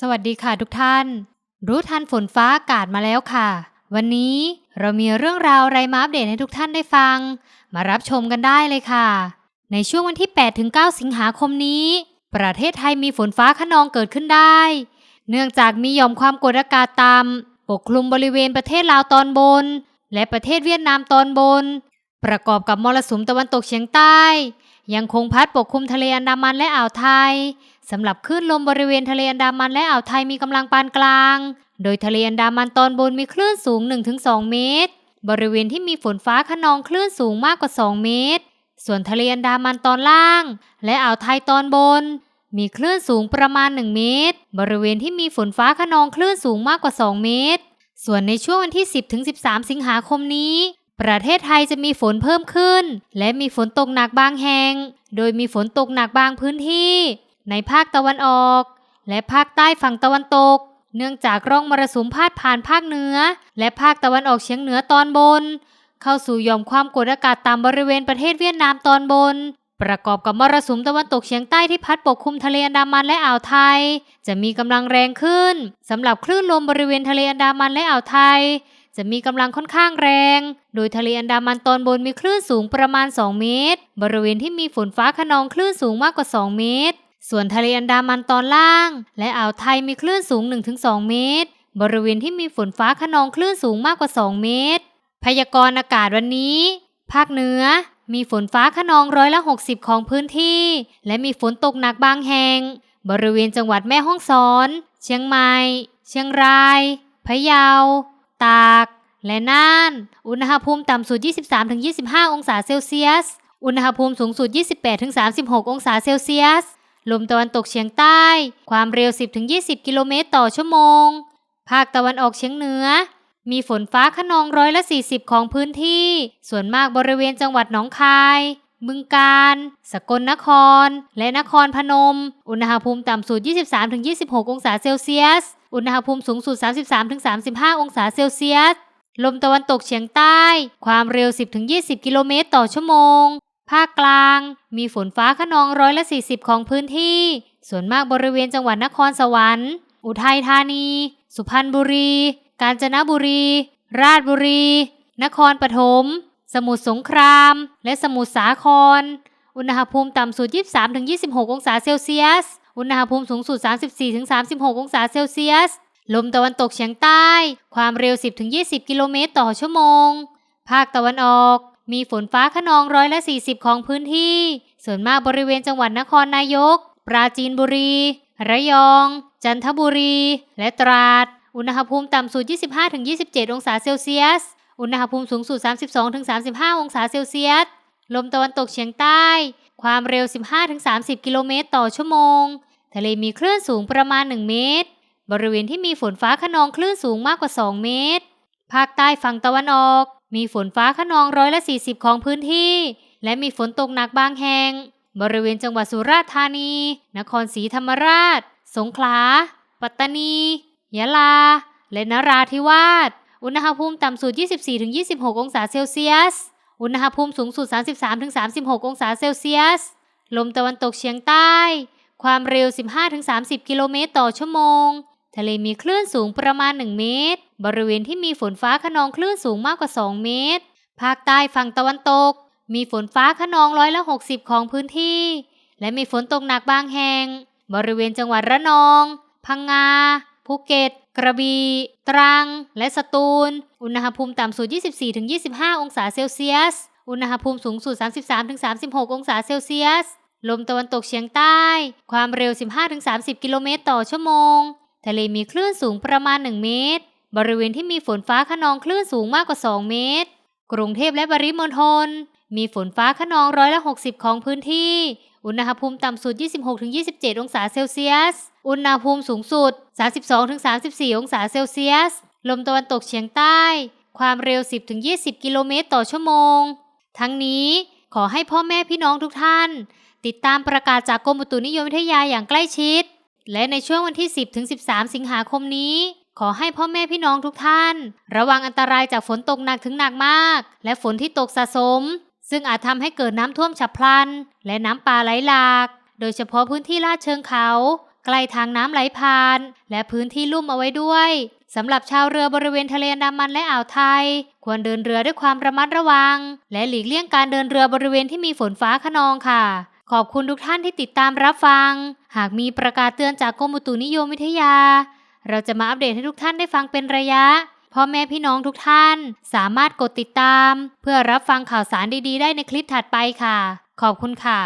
สวัสดีค่ะทุกท่าน รู้ทันฝนฟ้าอากาศมาแล้วค่ะ วันนี้เรามีเรื่องราวไรมาอัปเดตให้ทุกท่านได้ฟัง มารับชมกันได้เลยค่ะ ในช่วงวันที่ 8-9 สิงหาคมนี้ ประเทศไทยมีฝนฟ้าขนองเกิดขึ้นได้ เนื่องจากมีหย่อมความกดอากาศต่ำปกคลุมบริเวณประเทศลาวตอนบน และประเทศเวียดนามตอนบน ประกอบกับมรสุมตะวันตกเฉียงใต้ ยังคงพัดปกคลุมทะเลอันดามันและอ่าวไทย สำหรับคลื่นลมบริเวณทะเลอันดามันและอ่าวไทยมีกำลังปานกลาง โดยทะเลอันดามันตอนบนมีคลื่นสูง 1-2 เมตร บริเวณที่มีฝนฟ้าขนองคลื่นสูงมากกว่า 2 เมตร ส่วนทะเลอันดามันตอนล่าง และอ่าวไทยตอนบน มีคลื่นสูงประมาณ 1 เมตร บริเวณที่มีฝนฟ้าขนองคลื่นสูงมากกว่า 2 เมตร ส่วนในช่วงวันที่ 10-13 สิงหาคมนี้ประเทศไทยจะมีฝนเพิ่มขึ้น และมีฝนตกหนักบางแห่ง โดยมีฝนตกหนักบางพื้นที่ ในภาคตะวันออก และภาคใต้ฝั่งตะวันตก เนื่องจากร่องมรสุมพาดผ่านภาคเหนือ และภาคตะวันออกเฉียงเหนือตอนบน เข้าสู่หย่อมความกดอากาศต่ำบริเวณประเทศเวียดนามตอนบน ประกอบกับมรสุมตะวันตกเฉียงใต้ที่พัดปกคลุมทะเลอันดามันและอ่าวไทย จะมีกำลังแรงขึ้นสำหรับคลื่นลมบริเวณทะเลอันดามันและอ่าวไทยจะมีกำลังค่อนข้างแรง โดยทะเลอันดามันตอนบนมีคลื่นสูงประมาณ 2 เมตร บริเวณที่มีฝนฟ้าขนองคลื่นสูงมากกว่า 2 เมตร ส่วนทะเลอันดามันตอนล่าง และอ่าวไทยมีคลื่นสูง 1-2 เมตร บริเวณที่มีฝนฟ้าขนองคลื่นสูงมากกว่า 2 เมตร พยากรณ์อากาศวันนี้ ภาคเหนือ มีฝนฟ้าขนองร้อยละ 60 ของพื้นที่ และมีฝนตกหนักบางแห่ง บริเวณจังหวัดแม่ฮ่องสอน เชียงใหม่ เชียงราย พะเยา ตาก และน่าน อุณหภูมิต่ำสุด 23-25 องศาเซลเซียส อุณหภูมิสูงสุด 28-36 องศาเซลเซียส ลมตะวันตกเฉียงใต้ ความเร็ว 10-20 กิโลเมตรต่อชั่วโมง ภาคตะวันออกเฉียงเหนือ มีฝนฟ้าขนองร้อยละ 40 ของพื้นที่ ส่วนมากบริเวณจังหวัดหนองคาย บึงกาฬสกลนคร และนครพนม อุณหภูมิต่ำสุด 23-26 องศาเซลเซียส อุณหภูมิสูงสุด 33-35 องศาเซลเซียส ลมตะวันตกเฉียงใต้ ความเร็ว 10-20 กิโลเมตรต่อชั่วโมง ภาคกลางมีฝนฟ้าขนองร้อยละ 40 ของพื้นที่ ส่วนมากบริเวณจังหวัดนครสวรรค์ อุทัยธานี สุพรรณบุรี กาญจนบุรี ราชบุรี นครปฐม สมุทรสงคราม และสมุทรสาคร อุณหภูมิต่ำสุด 23-26 องศาเซลเซียส อุณหภูมิสูงสุด 34-36 องศาเซลเซียส ลมตะวันตกเฉียงใต้ ความเร็ว 10-20 กิโลเมตรต่อชั่วโมง ภาคตะวันออก มีฝนฟ้าขนองร้อยละ 40 ของพื้นที่ ส่วนมากบริเวณจังหวัดนครนายก ปราจีนบุรี ระยอง จันทบุรี และตราด อุณหภูมิต่ำสุด 25-27 องศาเซลเซียส อุณหภูมิสูงสุด 32-35 องศาเซลเซียส ลมตะวันตกเฉียงใต้ ความเร็ว 15-30 กิโลเมตรต่อชั่วโมง ทะเลมีคลื่นสูงประมาณ 1 เมตร บริเวณที่มีฝนฟ้าขนองคลื่นสูงมากกว่า 2 เมตร ภาคใต้ฝั่งตะวันออก มีฝนฟ้าขนองร้อยละ 40 ของพื้นที่ และมีฝนตกหนักบางแห่ง บริเวณจังหวัดสุราษฎร์ธานี นครศรีธรรมราช สงขลา ปัตตานี ยะลา และนราธิวาส อุณหภูมิต่ำสุด 24-26 องศาเซลเซียส อุณหภูมิสูงสุด 33-36 องศาเซลเซียส ลมตะวันตกเฉียงใต้ ความเร็ว 15-30 กิโลเมตรต่อชั่วโมง ทะเลมีคลื่นสูงประมาณ 1 เมตร บริเวณที่มีฝนฟ้าขนองคลื่นสูงมากกว่า 2 เมตร ภาคใต้ฝั่งตะวันตก มีฝนฟ้าขนองร้อยละ 60 ของพื้นที่ และมีฝนตกหนักบางแห่ง บริเวณจังหวัดระนอง พังงา ภูเก็ต กระบี่ ตรัง และสตูล อุณหภูมิต่ำสุด 24-25 องศาเซลเซียส อุณหภูมิสูงสุด 33-36 องศาเซลเซียส ลมตะวันตกเฉียงใต้ ความเร็ว 15-30 กิโลเมตรต่อชั่วโมง ทะเลมีคลื่นสูงประมาณ 1 เมตร บริเวณที่มีฝนฟ้าขนองคลื่นสูงมากกว่า 2 เมตร กรุงเทพและปริมณฑลมีฝนฟ้าขนองร้อยละ 60 ของพื้นที่ อุณหภูมิต่ำสุด 26-27 องศาเซลเซียส อุณหภูมิสูงสุด 32-34 องศาเซลเซียส ลมตะวันตกเฉียงใต้ ความเร็ว 10-20 กิโลเมตรต่อชั่วโมง ทั้งนี้ขอให้พ่อแม่พี่น้องทุกท่าน ติดตามประกาศจากกรมอุตุนิยมวิทยาอย่างใกล้ชิด และในช่วงวันที่ 10-13 สิงหาคมนี้ ขอให้พ่อแม่พี่น้องทุกท่าน ระวังอันตรายจากฝนตกหนักถึงหนักมาก และฝนที่ตกสะสม ซึ่งอาจทำให้เกิดน้ำท่วมฉับพลัน และน้ำป่าไหลหลาก โดยเฉพาะพื้นที่ลาดเชิงเขา ใกล้ทางน้ำไหลผ่าน และพื้นที่ลุ่มเอาไว้ด้วยสำหรับชาวเรือบริเวณทะเลอันดามันและอ่าวไทย ควรเดินเรือด้วยความระมัดระวัง และหลีกเลี่ยงการเดินเรือบริเวณที่มีฝนฟ้าขนองค่ะ ขอบคุณทุกท่านที่ติดตามรับฟัง หากมีประกาศเตือนจากกรมอุตุนิยมวิทยา เราจะมาอัปเดตให้ทุกท่านได้ฟังเป็นระยะพ่อแม่พี่น้องทุกท่าน สามารถกดติดตาม เพื่อรับฟังข่าวสารดีๆ ได้ในคลิปถัดไปค่ะ ขอบคุณค่ะ